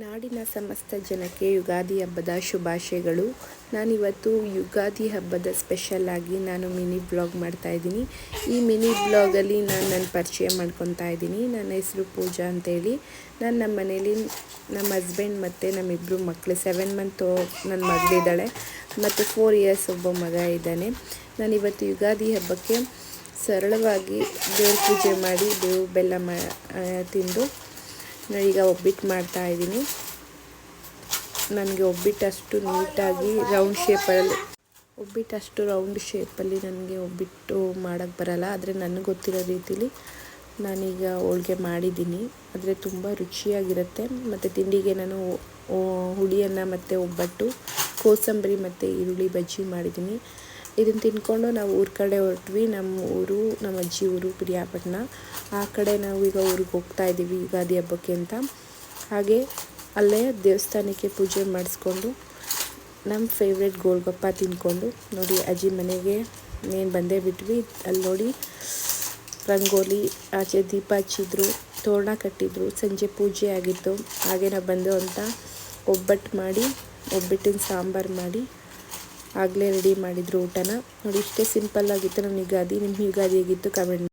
ನಾಡಿನ ಸಮಸ್ತ ಜನಕ್ಕೆ ಯುಗಾದಿ ಹಬ್ಬದ ಶುಭಾಶಯಗಳು. ನಾನಿವತ್ತು ಯುಗಾದಿ ಹಬ್ಬದ ಸ್ಪೆಷಲ್ ಆಗಿ ನಾನು ಮಿನಿ ಬ್ಲಾಗ್ ಮಾಡ್ತಾ ಇದ್ದೀನಿ. ಈ ಮಿನಿ ಬ್ಲಾಗಲ್ಲಿ ನಾನು ನನ್ನ ಪರಿಚಯ ಮಾಡ್ಕೊತಾ ಇದ್ದೀನಿ. ನನ್ನ ಹೆಸರು ಪೂಜಾ ಅಂತೇಳಿ. ನಾನು ನಮ್ಮ ಮನೇಲಿ ನಮ್ಮ ಹಸ್ಬೆಂಡ್ ಮತ್ತು ನಮ್ಮಿಬ್ಬರು ಮಕ್ಕಳು ಸೆವೆನ್ ಮಂತ್ ನನ್ನ ಮಗಳಿದ್ದಾಳೆ. ಮತ್ತು ಫೋರ್ ಇಯರ್ಸ್ ಒಬ್ಬ ಮಗ ಇದ್ದಾನೆ. ನಾನಿವತ್ತು ಯುಗಾದಿ ಹಬ್ಬಕ್ಕೆ ಸರಳವಾಗಿ ದೇವ್ರ ಪೂಜೆ ಮಾಡಿ, ಬೇವು ಬೆಲ್ಲ ಮಾ ತಿಂದು ನಾನೀಗ ಒಬ್ಬಿಟ್ಟು ಮಾಡ್ತಾ ಇದ್ದೀನಿ. ನನಗೆ ಒಬ್ಬಿಟ್ಟಷ್ಟು ನೀಟಾಗಿ ರೌಂಡ್ ಶೇಪಲ್ಲಿ ಒಬ್ಬಿಟ್ಟಷ್ಟು ರೌಂಡ್ ಶೇಪಲ್ಲಿ ನನಗೆ ಒಬ್ಬಿಟ್ಟು ಮಾಡೋಕ್ಕೆ ಬರಲ್ಲ. ಆದರೆ ನನಗೆ ಗೊತ್ತಿರೋ ರೀತಿಲಿ ನಾನೀಗ ಹೋಳ್ಗೆ ಮಾಡಿದ್ದೀನಿ. ಆದರೆ ತುಂಬ ರುಚಿಯಾಗಿರುತ್ತೆ. ಮತ್ತು ತಿಂಡಿಗೆ ನಾನು ಹುಳಿಯನ್ನು ಮತ್ತು ಒಬ್ಬಟ್ಟು, ಕೋಸಂಬರಿ ಮತ್ತು ಈರುಳ್ಳಿ ಬಜ್ಜಿ ಮಾಡಿದ್ದೀನಿ. ಇದನ್ನು ತಿನ್ಕೊಂಡು ನಾವು ಊರ ಕಡೆ ಹೊರಟ್ವಿ. ನಮ್ಮ ಊರು, ನಮ್ಮ ಅಜ್ಜಿ ಊರು ಪಿರಿಯಾಪಟ್ಟಣ ಆ ಕಡೆ ನಾವು ಈಗ ಊರಿಗೆ ಹೋಗ್ತಾ ಇದ್ದೀವಿ ಯುಗಾದಿ ಹಬ್ಬಕ್ಕೆ ಅಂತ. ಹಾಗೆ ಅಲ್ಲೇ ದೇವಸ್ಥಾನಕ್ಕೆ ಪೂಜೆ ಮಾಡಿಸ್ಕೊಂಡು ನಮ್ಮ ಫೇವ್ರೆಟ್ ಗೋಲ್ಗಪ್ಪ ತಿನ್ಕೊಂಡು ನೋಡಿ ಅಜ್ಜಿ ಮನೆಗೆ ನೀನು ಬಂದೇ ಬಿಟ್ವಿ. ಅಲ್ಲಿ ನೋಡಿ ರಂಗೋಲಿ, ಆಚೆ ದೀಪ ಹಚ್ಚಿದ್ರು, ತೋರಣ ಕಟ್ಟಿದ್ರು, ಸಂಜೆ ಪೂಜೆ ಆಗಿತ್ತು. ಹಾಗೆ ನಾವು ಬಂದು ಅಂತ ಒಬ್ಬಟ್ಟು ಮಾಡಿ, ಒಬ್ಬಟ್ಟಿನ ಸಾಂಬಾರು ಮಾಡಿ ಆಗಲೇ ರೆಡಿ ಮಾಡಿದ್ರು ಊಟನ. ನೋಡಿ ಇಷ್ಟೇ ಸಿಂಪಲ್ ಆಗಿತ್ತು. ನಮ್ಮ ಯುಗಾದಿ ನಿಮ್ಮ ಯುಗಾದಿ ಹೇಗಿತ್ತು? ಕಮೆಂಟ್